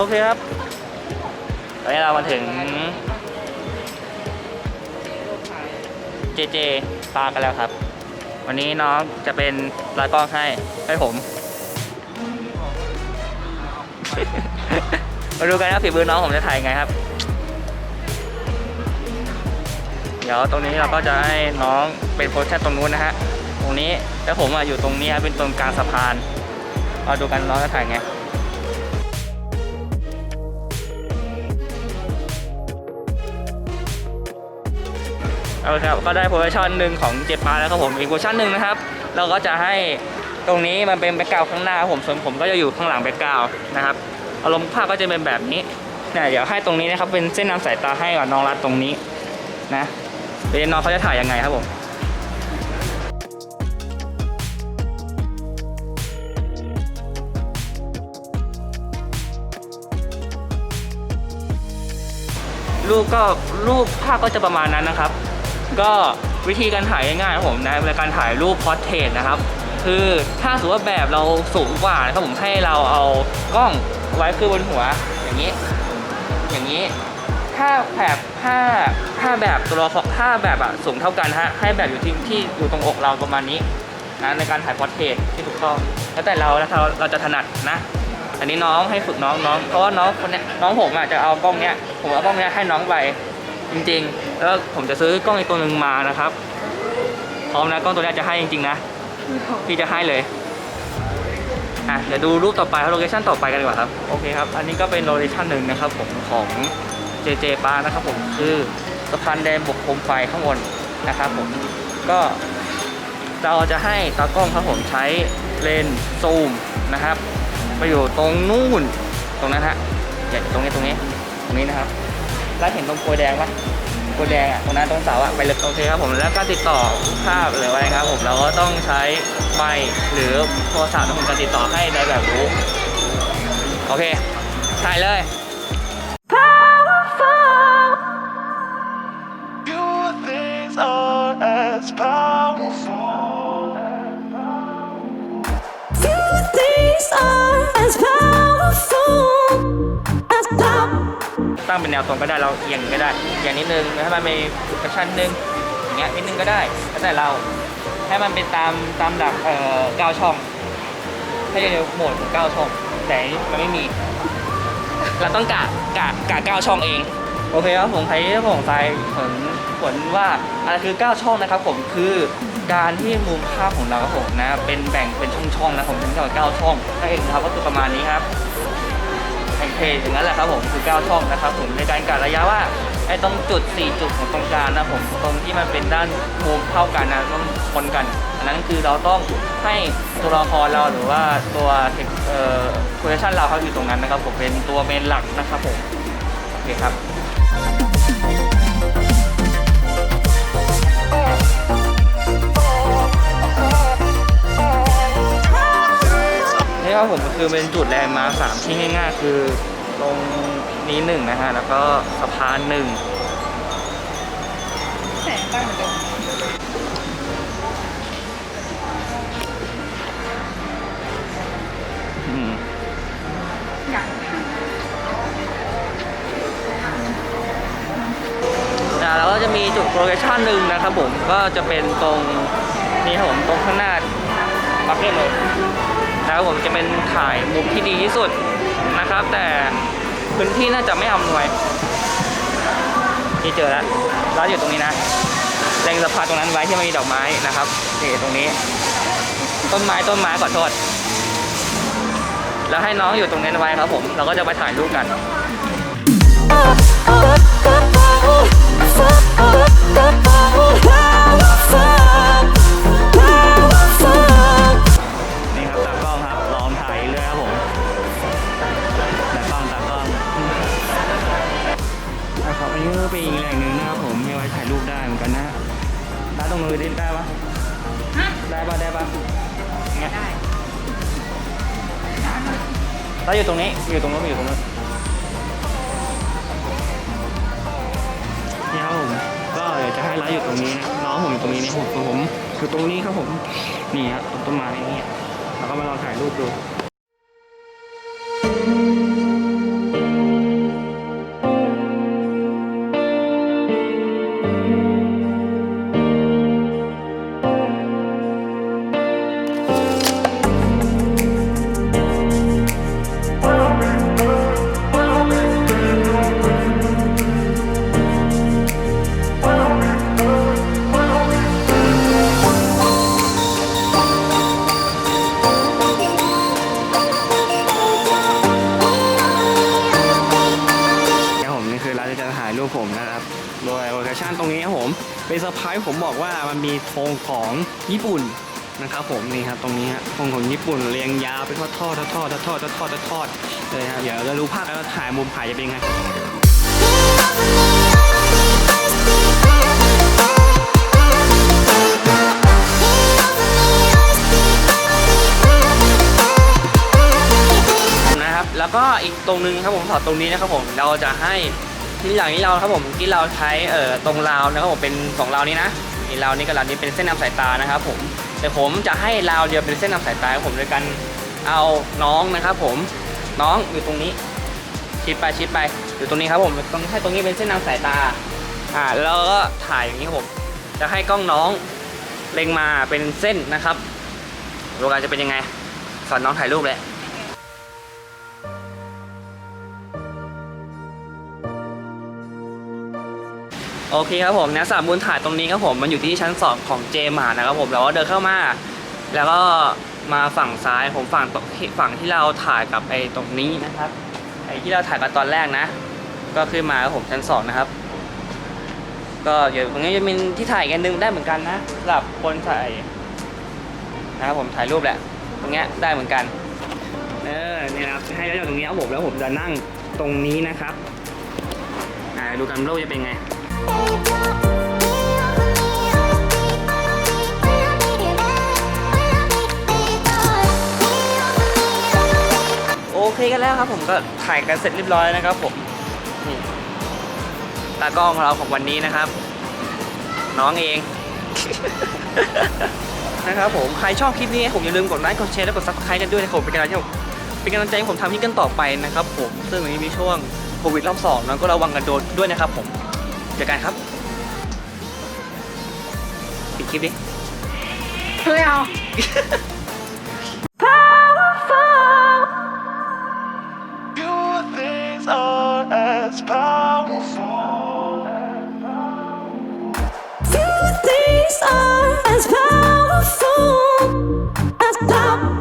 โอเคครับ ตอนนี้เรามาถึง เจเจปากันแล้วครับ วันนี้น้องจะเป็นรายกล้องให้ให้ผม มาดูกันนะฝีมือน้องผมจะถ่ายยังไงครับ เดี๋ยวตรงนี้เราก็จะให้น้องเป็นโพสชั่นตรงนู้นนะฮะ ตรงนี้แล้วผมอะอยู่ตรงนี้ครับเป็นตรงกลางสะพานมาดูกันน้องจะถ่ายไง เอาครับก็ได้โพสชั่นหนึ่งของเจปาแล้วครับผมอีกโพสชั่นหนึ่งนะครับ เราก็จะให้ตรงนี้มันเป็นแบ็กกราวข้างหน้าครับผมส่วนผมก็จะอยู่ข้างหลังแบ็กกราวนะครับอารมณ์ภาพก็จะเป็นแบบนี้เนี่ยเดี๋ยวให้ตรงนี้นะครับเป็นเส้นนำสายตาให้กับน้องรัดตรงนี้นะเดี๋ยวน้องเขาจะถ่ายยังไงครับผมรูปก็รูปภาพก็จะประมาณนั้นนะครับ ก็วิธีการถ่ายง่ายๆครับผมนะในการถ่ายรูปพอร์เทรตนะครับ คือถ้าสมมติว่าแบบเราสูงกว่านะครับผมให้เราเอากล้องไว้คือบนหัวอย่างนี้ อย่างนี้ถ้าแบบถ้าถ้าแบบตัวละครถ้าแบบอะสูงเท่ากันฮะให้แบบอยู่ที่ที่อยู่ตรงอกเราประมาณนี้นะในการถ่ายพอร์เทรตที่ถูกต้องแล้วแต่เรานะเราเราจะถนัดนะอันนี้น้องให้ฝึกน้องน้องเพราะว่าน้องคนเนี้ยน้องผมอะจะเอากล้องเนี้ยผมเอากล้องเนี้ยให้น้องไป จริงๆ แล้วผมจะซื้อกล้องอีกตัวหนึ่งมานะครับ พร้อมนะกล้องตัวนี้จะให้จริงๆนะ พี่จะให้เลยอะเดี๋ยวดูรูปต่อไปโลเคชั่นต่อไปกันดีกว่าครับ โอเคครับ อันนี้ก็เป็นโลเคชั่นหนึ่งนะครับผมของเจเจปานะครับผมคือสะพานแดงบกโคมไฟข้างบนนะครับผมก็เราจะให้ตากล้องครับผมใช้เลนส์ซูมนะครับมาอยู่ตรงนู่นตรงนั้นฮะอย่าตรงนี้ตรงนี้ตรงนี้นะครับ แล้วเห็นตรงโกยแดงปะโกยแดงอะตรงนั้นตรงเสาอะไปเลยโอเคครับผมแล้วการติดต่อภาพหรืออะไรครับผมเราก็ต้องใช้ไมค์หรือโทรศัพท์ในการติดต่อให้ในแบบรู้โอเคถ่ายเลย Your things are as powerful. Few things are as powerful as love. ตั้งเป็นแนวตรงก็ได้เราเอียงก็ได้ อย่างนิดนึงให้มันมีกระชั้นนึงอย่างเงี้ยนิดนึงก็ได้แล้วแต่เราให้มันเป็นตามตามหลักเอ่อก้าช่องถ้าจะโหมดเก้าช่อง แต่นี่มันไม่มี เราต้องกะกะกะเก้าช่องเอง โอเคครับผมใครที่ผมใส่ผลผลว่าอะไรคือ9ช่องนะครับผมคือการที่มุมภาพของเราครับผมนะเป็นแบ่งเป็นช่องๆนะผมถึงจะเก้าช่องถ้าเองนครับก็คือประมาณนี้ครับ เพจอย่างนั้นแหละครับผมคือ9ช่องนะครับผมในการกะระยะว่าไอ้ตรงจุด 4 จุดของตรงกลางนะผมตรงที่มันเป็นด้านมุมเท่ากันนะต้องคนกัน อันนั้นคือเราต้องให้ตัวละครเราหรือว่าตัวเอ่อโพซิชันเราเขาอยู่ตรงนั้นนะครับผมเป็นตัวเมนหลักนะครับผมโอเคครับ ครับผมคือเป็นจุดแลนด์มาร์คสามที่ง่ายๆ คือตรงนี้หนึ่งนะฮะ แล้วก็สะพานหนึ่งแสงตั้งเหมือนเดิมอืมอยากอ่าแล้วก็จะมีจุดโลเคชั่นหนึ่งนะครับผม ก็จะเป็นตรงนี่ครับผมตรงข้างหน้าบักเก็ตเลย แล้วผมจะเป็นถ่ายมุมที่ดีที่สุดนะครับ แต่พื้นที่น่าจะไม่อำนวยนี่เจอแล้วร้านอยู่ตรงนี้นะเล็งสะพานตรงนั้นไว้ที่มันมีดอกไม้นะครับนี่ตรงนี้ ต้นไม้ต้นไม้ขอโทษแล้วให้น้องอยู่ตรงนี้ไว้ครับผมเราก็จะไปถ่ายรูปกัน เงี้ยได้เราอยู่ตรงนี้ อยู่ตรงนู้นอยู่ตรงนู้นนี่ครับผมก็เดี๋ยวจะให้ร้านอยู่ตรงนี้นะน้องผมอยู่ตรงนี้นี่ผมผมอยู่ตรงนี้ครับผม นี่ครับตรงต้นไม้นี่แล้วก็มาลองถ่ายรูปดู เป็นเซอร์ไพรส์ผมบอกว่ามันมีธงของญี่ปุ่นนะครับผมนี่ครับตรงนี้ฮะธงของญี่ปุ่นเรียงยาวเป็นทอดทอดทอดทอดทอดทอดทเลยครับเดี๋ยวเรารู้ภาพแล้วถ่ายมุมถ่ายจะเป็นไงแล้วก็อีกตรงนึงครับผมถอดตรงนี้นะครับผมเราจะให้ ที่หลังนี้เราครับผมที่เราใช้เอ่อตรงราวนะครับผมเป็นสองราวนี้นะนี่ราวนี้กับราวนี้เป็นเส้นนำสายตานะครับผมแต่ผมจะให้ราวเดียวเป็นเส้นนำสายตาครับผมโดยการเอาน้องนะครับ ผมน้องอยู่ตรงนี้ชิดไปชิดไปอยู่ตรงนี้ครับผมตรงให้ตรงนี้เป็นเส้นนำสายตาอ่าแล้วก็ถ่ายอย่างนี้ครับผมจะให้กล้องน้องเล็งมาเป็นเส้นนะครับดูกันจะเป็นยังไงสอนน้องถ่ายรูปเลย โอเคครับผมนะสามมูลถ่ายตรงนี้ครับผมมันอยู่ที่ชั้น 2 ของเจมาร์นะครับผมแล้วก็เดินเข้ามา แล้วก็มาฝั่งซ้ายผมฝั่งฝั่งที่เราถ่ายกับไอ้ตรงนี้นะครับไอ้ที่เราถ่ายกันตอนแรกนะ ก็ขึ้นมาครับผมชั้นสองนะครับ ก็เดี๋ยวตรงนี้จะมีที่ถ่ายกันหนึงได้เหมือนกันนะสำหรับคนถ่ายนะครับผมถ่ายรูปแหละตรงเนี้ยได้เหมือนกันเออเนี่ยนะครับให้แล้วจากตรงนี้ครับผมแล้วผมจะนั่งตรงนี้นะครับอ่าดูกันโลกจะเป็นไง โอเคกันแล้วครับผมก็ถ่ายกันเสร็จเรียบร้อยนะครับผมนี่ตากล้องของเราของวันนี้นะครับ น้องเอง นะครับผมใครชอบคลิปนี้ผมอย่าลืมกดไลค์กดแชร์และกดซับสไครต์กันด้วยนะครับผมเป็นกำลังใจผมเป็นกำลังใจให้ผมทำคลิปกันต่อไปนะครับผมซึ่งวันนี้มีช่วงโควิดรอบสองนะก็ระวังกันโดนด้วยนะครับผม เจอกันครับ ปิดคลิปดิ เฮ้ยเอา Your things are as powerful. Few things are as powerful as love.